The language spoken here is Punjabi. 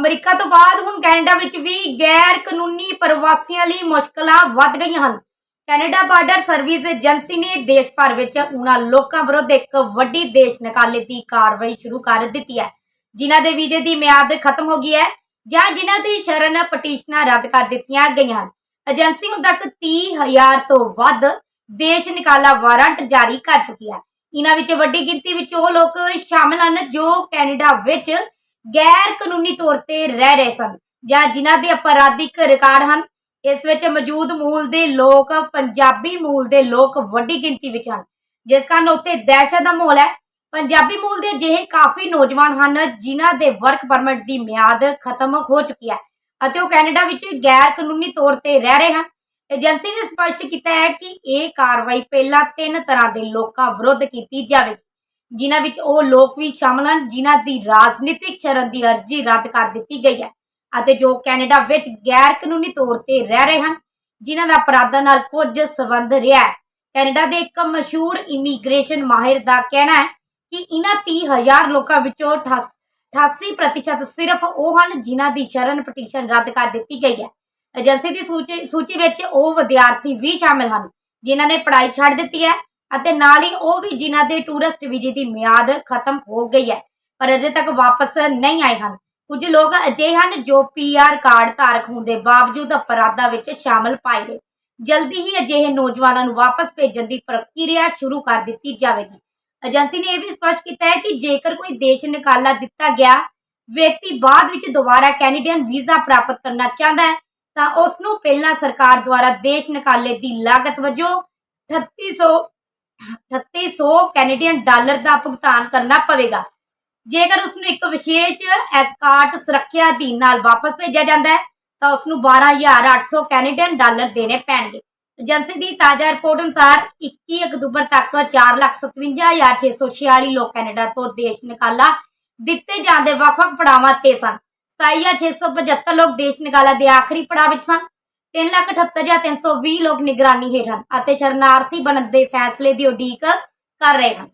ਅਮਰੀਕਾ ਤੋਂ ਬਾਅਦ ਹੁਣ ਕੈਨੇਡਾ ਵਿੱਚ ਵੀ ਗੈਰ ਕਾਨੂੰਨੀ ਪ੍ਰਵਾਸੀਆਂ ਲਈ ਮੁਸ਼ਕਲਾਂ ਵੱਧ ਗਈਆਂ ਹਨ। ਕੈਨੇਡਾ ਬਾਰਡਰ ਸਰਵਿਸ ਏਜੰਸੀ ਨੇ ਦੇਸ਼ ਭਰ ਵਿੱਚ ਉਹਨਾਂ ਲੋਕਾਂ ਵਿਰੁੱਧ ਇੱਕ ਵੱਡੀ ਦੇਸ਼ ਨਿਕਾਲੇ ਦੀ ਕਾਰਵਾਈ ਸ਼ੁਰੂ ਕਰ ਦਿੱਤੀ ਹੈ, ਜਿਨ੍ਹਾਂ ਦੇ ਵੀਜ਼ੇ ਦੀ ਮਿਆਦ ਖਤਮ ਹੋ ਗਈ ਹੈ ਜਾਂ ਜਿਨ੍ਹਾਂ ਦੀ ਸ਼ਰਨ ਪਟੀਸ਼ਨਾਂ ਰੱਦ ਕਰ ਦਿੱਤੀਆਂ ਗਈਆਂ ਹਨ। ਏਜੰਸੀ ਹੁਣ ਤੱਕ 30000 ਤੋਂ ਵੱਧ ਦੇਸ਼ ਨਿਕਾਲਾ ਵਾਰੰਟ ਜਾਰੀ ਕਰ ਚੁੱਕੀ ਹੈ। ਇਹਨਾਂ ਵਿੱਚ ਵੱਡੀ ਗਿਣਤੀ ਵਿੱਚ ਉਹ ਲੋਕ ਸ਼ਾਮਲ ਹਨ ਜੋ ਕੈਨੇਡਾ ਵਿੱਚ ਗੈਰ ਕਾਨੂੰਨੀ ਤੌਰ ਤੇ ਰਹਿ ਰਹੇ ਸਨ ਜਾਂ ਜਿਨ੍ਹਾਂ ਦੇ ਅਪਰਾਧਿਕ ਰਿਕਾਰਡ ਹਨ, ਇਸ ਵਿੱਚ ਮੌਜੂਦ ਮੂਲ ਦੇ ਲੋਕ, ਪੰਜਾਬੀ ਮੂਲ ਦੇ ਲੋਕ ਵੱਡੀ ਗਿਣਤੀ ਵਿੱਚ ਹਨ। ਜਿਸ ਕਾਰਨ ਉੱਥੇ ਦਹਿਸ਼ਤ ਦਾ ਮਾਹੌਲ ਹੈ। ਪੰਜਾਬੀ ਮੂਲ ਦੇ ਅਜਿਹੇ ਕਾਫੀ ਨੌਜਵਾਨ ਹਨ ਜਿਨ੍ਹਾਂ ਦੇ ਵਰਕ ਪਰਮਿਟ ਦੀ ਮਿਆਦ ਖਤਮ ਹੋ ਚੁੱਕੀ ਹੈ ਅਤੇ ਉਹ ਕੈਨੇਡਾ ਵਿੱਚ ਗੈਰ ਕਾਨੂੰਨੀ ਤੌਰ ਤੇ ਰਹਿ ਰਹੇ ਹਨ। ਏਜੰਸੀ ਨੇ ਸਪਸ਼ਟ ਕੀਤਾ ਹੈ ਕਿ ਇਹ ਕਾਰਵਾਈ ਪਹਿਲਾਂ ਤਿੰਨ ਤਰ੍ਹਾਂ ਦੇ ਲੋਕਾਂ ਵਿਰੁੱਧ ਕੀਤੀ ਜਾਵੇਗੀ। ਜਿਨ੍ਹਾਂ ਵਿੱਚ ਉਹ ਲੋਕ ਵੀ ਸ਼ਾਮਲ ਹਨ, ਜਿਨ੍ਹਾਂ ਦੀ ਰਾਜਨੀਤਿਕ ਸ਼ਰਨ ਦੀ ਅਰਜ਼ੀ ਰੱਦ ਕਰ ਦਿੱਤੀ ਗਈ ਹੈ ਅਤੇ ਜੋ ਕੈਨੇਡਾ ਵਿੱਚ ਗੈਰ ਕਾਨੂੰਨੀ ਤੌਰ ਤੇ ਰਹਿ ਰਹੇ ਹਨ, ਜਿਨ੍ਹਾਂ ਦਾ ਅਪਰਾਧਾਂ ਨਾਲ ਕੁਝ ਸਬੰਧ ਰਿਹਾ ਹੈ। ਕੈਨੇਡਾ ਦੇ ਇੱਕ ਮਸ਼ਹੂਰ ਇਮੀਗ੍ਰੇਸ਼ਨ ਮਾਹਿਰ ਦਾ ਕਹਿਣਾ ਹੈ ਕਿ ਇਹਨਾਂ 30000 ਲੋਕਾਂ ਵਿੱਚੋਂ 88% ਸਿਰਫ ਉਹ ਹਨ ਜਿਨ੍ਹਾਂ ਦੀ ਸ਼ਰਨ ਪਟੀਸ਼ਨ ਰੱਦ ਕਰ ਦਿੱਤੀ ਗਈ ਹੈ। ਏਜੰਸੀ ਦੀ ਸੂਚੀ ਸੂਚੀ ਵਿੱਚ ਉਹ ਵਿਦਿਆਰਥੀ ਵੀ ਸ਼ਾਮਿਲ ਹਨ, ਜਿਨ੍ਹਾਂ ਨੇ ਪੜ੍ਹਾਈ ਛੱਡ ਦਿੱਤੀ ਹੈ ਅਤੇ ਨਾਲ ਹੀ ਉਹ ਵੀ ਜਿਨ੍ਹਾਂ ਦੇ ਟੂਰਿਸਟ ਵੀਜ਼ੇ ਦੀ ਮਿਆਦ ਖਤਮ ਹੋ ਗਈ ਹੈ, ਪਰ ਅਜੇ ਤੱਕ ਵਾਪਸ ਨਹੀਂ ਆਏ ਹਨ। ਕੁਝ ਲੋਕ ਅਜਿਹੇ ਹਨ ਜੋ ਪੀਆਰ ਕਾਰਡ ਧਾਰਕ ਹੋਣ ਦੇ ਬਾਵਜੂਦ ਅਪਰਾਧਾਂ ਵਿੱਚ ਸ਼ਾਮਲ ਪਾਏ ਗਏ ਜਲਦੀ ਹੀ ਅਜਿਹੇ ਨੌਜਵਾਨਾਂ ਨੂੰ ਵਾਪਸ ਭੇਜਣ ਦੀ ਪ੍ਰਕਿਰਿਆ ਸ਼ੁਰੂ ਕਰ ਦਿੱਤੀ ਜਾਵੇਗੀ। ਏਜੰਸੀ ਨੇ ਇਹ ਵੀ ਸਪਸ਼ਟ ਕੀਤਾ ਹੈ ਕਿ ਜੇਕਰ ਕੋਈ ਦੇਸ਼ ਨਿਕਾਲਾ ਦਿੱਤਾ ਗਿਆ, ਵਿਅਕਤੀ ਬਾਅਦ ਵਿੱਚ ਦੁਬਾਰਾ ਕੈਨੇਡੀਅਨ ਵੀਜ਼ਾ ਪ੍ਰਾਪਤ ਕਰਨਾ ਚਾਹੁੰਦਾ ਹੈ, ਤਾਂ ਉਸ ਨੂੰ ਪਹਿਲਾਂ ਸਰਕਾਰ ਦੁਆਰਾ ਦੇਸ਼ ਨਿਕਾਲੇ ਦੀ ਲਾਗਤ ਵਜੋਂ 3300 3300 ਕੈਨੇਡੀਅਨ ਡਾਲਰ ਦਾ ਭੁਗਤਾਨ ਕਰਨਾ ਪਵੇਗਾ। ਜੇਕਰ ਉਸ ਨੂੰ ਇੱਕ ਵਿਸ਼ੇਸ਼ ਐਸਕਾਰਟ ਸੁਰੱਖਿਆ ਅਧੀਨ ਨਾਲ ਵਾਪਸ ਭੇਜਿਆ ਜਾਂਦਾ ਹੈ, ਤਾਂ ਉਸ ਨੂੰ 12800 ਕੈਨੇਡੀਅਨ ਡਾਲਰ ਦੇਣੇ ਪੈਣਗੇ। ਏਜੰਸੀ ਦੀ ਤਾਜ਼ਾ ਰਿਪੋਰਟ ਅਨੁਸਾਰ 21 ਅਕਤੂਬਰ ਤੱਕ 457646 ਲੋਕ ਕੈਨੇਡਾ ਤੋਂ ਦੇਸ਼ ਨਿਕਾਲਾ ਦਿੱਤੇ ਜਾਂਦੇ ਵੱਖ-ਵੱਖ ਪੜਾਵਾਂ ਤੇ ਸਨ। 27675 ਲੋਕ ਦੇਸ਼ ਨਿਕਾਲਾ ਦੇ ਆਖਰੀ ਪੜਾਅ ਵਿੱਚ ਸਨ। 378320 ਲੋਕ ਨਿਗਰਾਨੀ ਹੇਠ ਹਨ ਅਤੇ ਸ਼ਰਨਾਰਥੀ ਬਣਨ ਦੇ ਫੈਸਲੇ ਦੀ ਉਡੀਕ ਕਰ ਰਹੇ ਹਨ